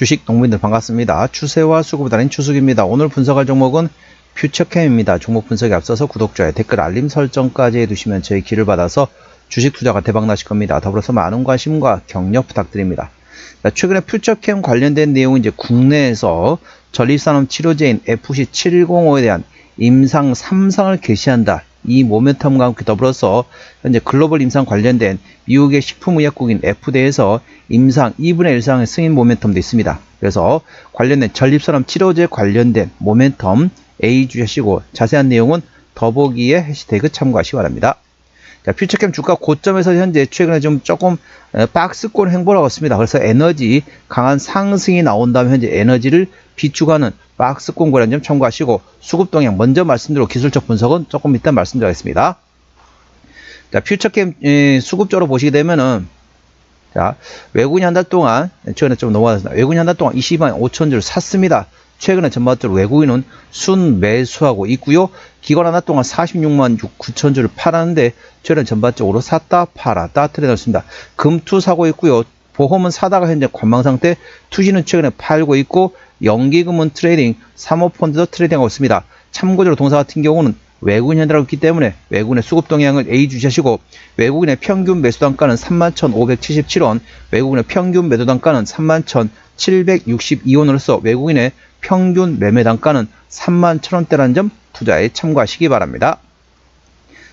주식 농민들 반갑습니다. 추세와 수급을 다닌 추석입니다. 오늘 분석할 종목은 퓨처캠입니다. 종목 분석에 앞서서 구독자의 댓글 알림 설정까지 해두시면 저희 길을 받아서 주식 투자가 대박 나실 겁니다. 더불어서 많은 관심과 격려 부탁드립니다. 자, 최근에 퓨처캠 관련된 내용은 이제 국내에서 전립산업 치료제인 FC705에 대한 임상 3상을 개시한다. 이 모멘텀과 함께 더불어서 현재 글로벌 임상 관련된 미국의 식품의약국인 FDA에서 임상 2분의 1상의 승인 모멘텀도 있습니다. 그래서 관련된 전립선암 치료제 관련된 모멘텀 A 주시고 자세한 내용은 더보기에 해시태그 참고하시기 바랍니다. 자, 퓨처캠 주가 고점에서 현재 최근에 좀 조금 박스권 행보를 하고 있습니다. 그래서 에너지 강한 상승이 나온 다음 현재 에너지를 비추가는 박스권 고량 점 참고하시고 수급 동향 먼저 말씀드리고 기술적 분석은 조금 이따 말씀드리겠습니다. 자, 퓨처캠 수급적으로 보시게 되면은 자, 외국인이 한 달 동안 최근에 좀 넘어갔습니다. 외국인이 한 달 동안 22만 5천 주를 샀습니다. 최근에 전반적으로 외국인은 순 매수하고 있고요. 기관 하나 동안 46만 9천 주를 팔았는데 최근 전반적으로 샀다 팔았다 트레이드했습니다. 금투 사고 있고요. 보험은 사다가 현재 관망 상태, 투지는 최근에 팔고 있고 연기금은 트레이딩, 사모펀드도 트레이딩하고 있습니다. 참고적으로 동사 같은 경우는 외국인 현대라고 있기 때문에 외국인의 수급 동향을 A 주시하시고 외국인의 평균 매수 단가는 31,577원, 외국인의 평균 매도 단가는 31,762원으로서 외국인의 평균 매매 단가는 3만 1,000원대라는 점 투자에 참고하시기 바랍니다.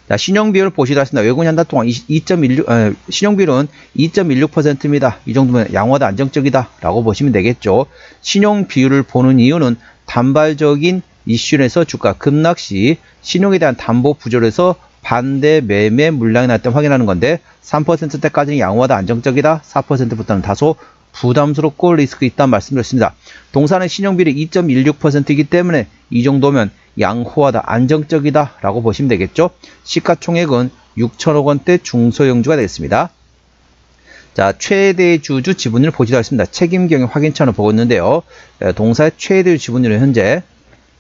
자, 신용비율 보시다 하신다. 외국인 한 달 동안 2.16, 어, 신용비율은 2.16%입니다. 이 정도면 양호하다 안정적이다 라고 보시면 되겠죠. 신용비율을 보는 이유는 단발적인 이슈에서 주가 급락 시 신용에 대한 담보 부조에서 반대 매매 물량이 났을 때 확인하는 건데 3%대까지는 양호하다 안정적이다 4%부터는 다소 부담스럽고 리스크 있다는 말씀드렸습니다. 동사는 신용비율이 2.16%이기 때문에 이 정도면 양호하다 안정적이다 라고 보시면 되겠죠. 시가총액은 6천억 원대 중소형주가 되겠습니다. 자, 최대 주주 지분율 보시도 하겠습니다. 책임경영 확인차는 보고 있는데요. 동사의 최대 지분율은 현재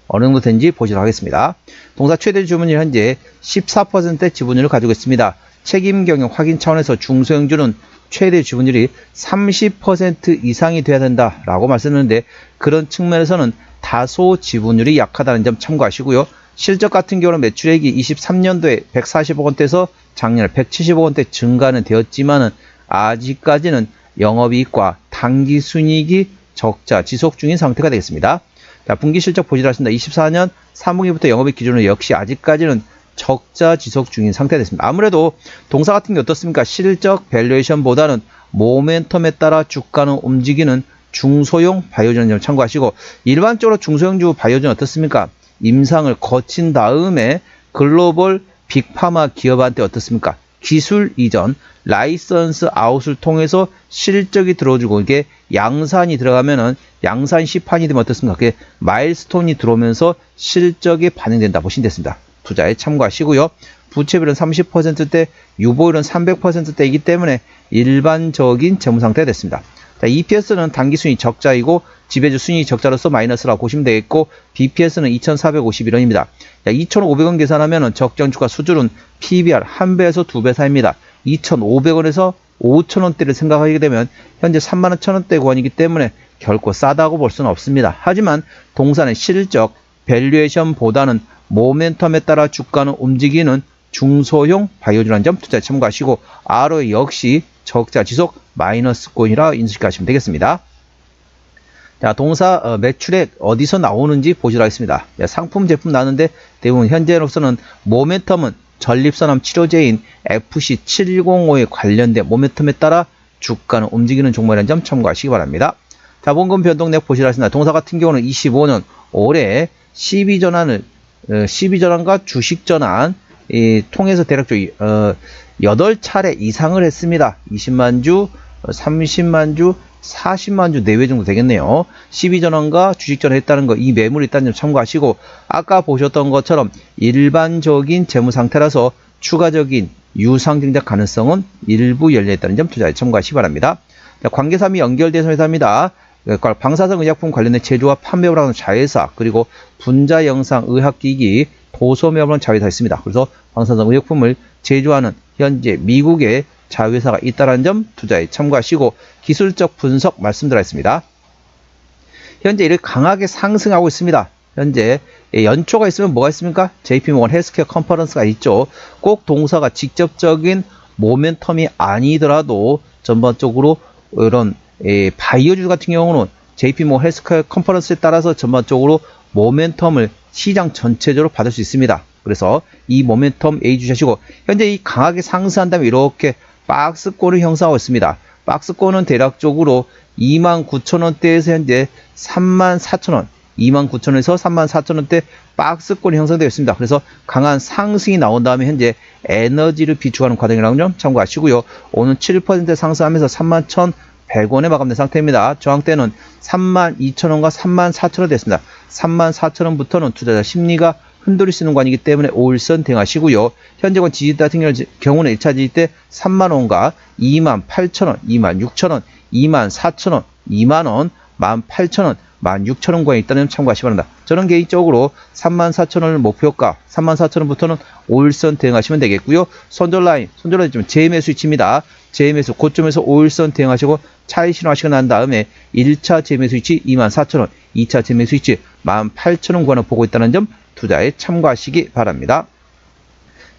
어느 정도 된지 보시도록 하겠습니다. 동사 최대 지분율 현재 14% 지분율을 가지고 있습니다. 책임 경영 확인 차원에서 중소형주는 최대 지분율이 30% 이상이 돼야 된다라고 말씀했는데 그런 측면에서는 다소 지분율이 약하다는 점 참고하시고요. 실적 같은 경우는 매출액이 23년도에 140억 원대에서 작년에 170억 원대 증가는 되었지만은 아직까지는 영업이익과 당기순이익이 적자 지속 중인 상태가 되겠습니다. 자, 분기 실적 보시라 하신다. 24년 3분기부터 영업이익 기준으로 역시 아직까지는 적자 지속 중인 상태가 됐습니다. 아무래도 동사 같은 게 어떻습니까? 실적 밸류에이션보다는 모멘텀에 따라 주가는 움직이는 중소형 바이오전을 참고하시고 일반적으로 중소형주 바이오전 어떻습니까? 임상을 거친 다음에 글로벌 빅파마 기업한테 어떻습니까? 기술 이전, 라이선스 아웃을 통해서 실적이 들어주고 이게 양산이 들어가면은 양산 시판이 되면 어떻습니까? 그게 마일스톤이 들어오면서 실적이 반영된다 보시면 됐습니다. 투자에 참고하시고요. 부채비율은 30%대, 유보율은 300%대이기 때문에 일반적인 재무 상태가 됐습니다. 자, EPS는 단기 순위 적자이고 지배주 순위 적자로서 마이너스라고 보시면 되겠고 BPS는 2,451원입니다. 2,500원 계산하면 적정 주가 수준은 PBR 1배에서 2배 사이입니다. 2,500원에서 5,000원대를 생각하게 되면 현재 3만 1,000원대 구간이기 때문에 결코 싸다고 볼 수는 없습니다. 하지만 동산의 실적, 밸류에이션보다는 모멘텀에 따라 주가는 움직이는 중소형 바이오주라는 점 투자에 참고하시고 ROE 역시 적자 지속 마이너스권이라 인식하시면 되겠습니다. 자, 동사 어, 매출액 어디서 나오는지 보시도록 하겠습니다. 네, 상품 제품 나는데 대부분 현재로서는 모멘텀은 전립선암 치료제인 FC705에 관련된 모멘텀에 따라 주가는 움직이는 종목이라는 점 참고하시기 바랍니다. 자본금 변동 내역 보시도록 하겠습니다. 동사 같은 경우는 25년 올해 12전환을 12전환과 어, 주식전환 이 통해서 대략적으로 어, 8차례 이상을 했습니다. 20만 주, 30만 어, 주, 40만 주 내외 정도 되겠네요. 12전환과 주식전환 했다는 거, 이 매물이 있다는 점 참고하시고, 아까 보셨던 것처럼 일반적인 재무 상태라서 추가적인 유상증자 가능성은 일부 열려있다는 점 투자에 참고하시기 바랍니다. 자, 관계사이 연결돼서 회사입니다. 방사성 의약품 관련된 제조와 판매를 하는 자회사, 그리고 분자 영상 의학기기, 도소매업은 자회사 있습니다. 그래서 방사성 의약품을 제조하는 현재 미국의 자회사가 있다는 점 투자에 참고하시고 기술적 분석 말씀드렸습니다. 현재 이렇게 강하게 상승하고 있습니다. 현재 예, 연초가 있으면 뭐가 있습니까? JP모건 헬스케어 컨퍼런스가 있죠. 꼭 동사가 직접적인 모멘텀이 아니더라도 전반적으로 이런 예, 바이오주 같은 경우는 JP모건 헬스케어 컨퍼런스에 따라서 전반적으로 모멘텀을 시장 전체적으로 받을 수 있습니다. 그래서 이 모멘텀 A 주시고 현재 이 강하게 상승한 다음에 이렇게 박스권을 형성하고 있습니다. 박스권은 대략적으로 29,000원대에서 현재 34,000원 29,000원에서 34,000원대 박스권이 형성되어 있습니다. 그래서 강한 상승이 나온 다음에 현재 에너지를 비축하는 과정이라는 점 참고하시고요. 오늘 7% 상승하면서 31,100원에 마감된 상태입니다. 저항대는 32,000원과 34,000원 됐습니다. 34,000원부터는 투자자 심리가 있는 관이기 때문에 5일선 대응하시고요. 현재권 지지대 같은 경우는 1차 지지대 3만원과 28,000원, 26,000원, 24,000원, 2만원, 18,000원, 16,000원 권에 있다는 점 참고하시기 바랍니다. 저는 개인적으로 34,000원을 목표가 34,000원부터는 5일선 대응하시면 되겠고요. 손절라인, 손절라인 좀 재매수 위치입니다. 재매수 고점에서 5일선 대응하시고 차이 신호하시고 난 다음에 1차 재매수 위치 24,000원, 2차 재매수 위치 18,000원권을 보고 있다는 점 투자에 참고하시기 바랍니다.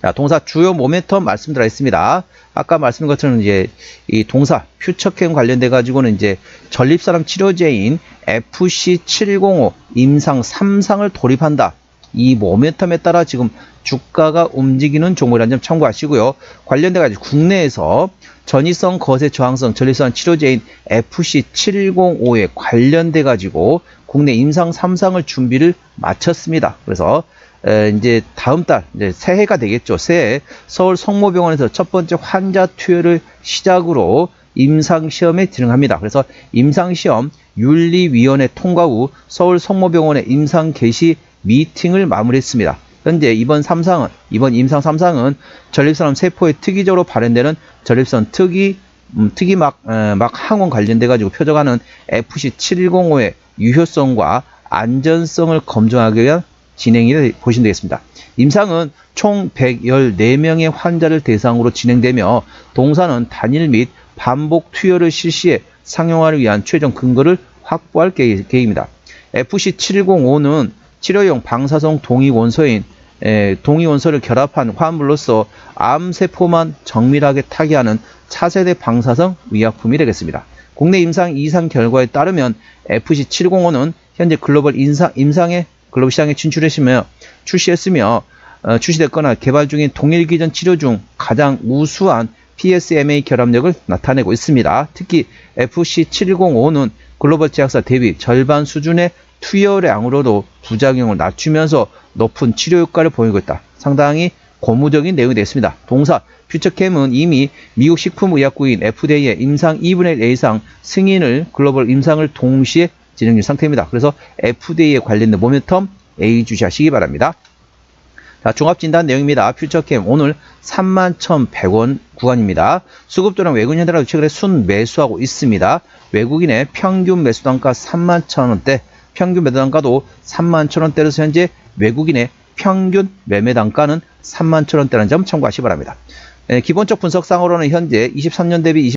자, 동사 주요 모멘텀 말씀드렸습니다. 아까 말씀드린 것처럼 이제 이 동사 퓨처캠 관련돼 가지고는 이제 전립사람 치료제인 FC705 임상 3상을 돌입한다. 이 모멘텀에 따라 지금 주가가 움직이는 종목이라는 점 참고하시고요. 관련돼 가지고 국내에서 전이성 거세 저항성 전립선 치료제인 FC705에 관련돼 가지고 국내 임상 3상을 준비를 마쳤습니다. 그래서 에, 이제 다음 달 이제 새해가 되겠죠. 새해 서울 성모병원에서 첫 번째 환자 투여를 시작으로 임상 시험에 진행합니다. 그래서 임상 시험 윤리위원회 통과 후 서울 성모병원의 임상 개시 미팅을 마무리했습니다. 현재 이번 3상은 이번 임상 3상은 전립선 세포에 특이적으로 발현되는 전립선 특이 음, 특이 막 어, 막 항원 관련돼 가지고 표적하는 FC705의 유효성과 안전성을 검증하기 위한 진행이 보시면 되겠습니다. 임상은 총 114명의 환자를 대상으로 진행되며 동사는 단일 및 반복 투여를 실시해 상용화를 위한 최종 근거를 확보할 계획입니다. FC705는 치료용 방사성 동위원소인 에, 동위원소를 결합한 화합물로서 암세포만 정밀하게 타개하는 차세대 방사성 의약품이 되겠습니다. 국내 임상 이상 결과에 따르면 FC705는 현재 글로벌 인상, 임상의 글로벌 시장에 진출했으며 출시했으며 어, 출시됐거나 개발 중인 동일 기전 치료 중 가장 우수한 PSMA 결합력을 나타내고 있습니다. 특히 FC705는 글로벌 제약사 대비 절반 수준의 투여량으로도 부작용을 낮추면서 높은 치료 효과를 보이고 있다. 상당히 고무적인 내용이 되었습니다. 동사 퓨처캠은 이미 미국 식품의약국인 FDA의 임상 2분의 1 이상 승인을 글로벌 임상을 동시에 진행 중 상태입니다. 그래서 FDA에 관련된 모멘텀 A 주시하시기 바랍니다. 자, 종합진단 내용입니다. 퓨처캠 오늘 31,100원 구간입니다. 수급도랑 외국인 현대라도 최근에 순 매수하고 있습니다. 외국인의 평균 매수 단가 31,000원대, 평균 매도 단가도 31,000원대로서 현재 외국인의 평균 매매 단가는 31,000원대라는 점 참고하시기 바랍니다. 예, 기본적 분석상으로는 현재 23년 대비 20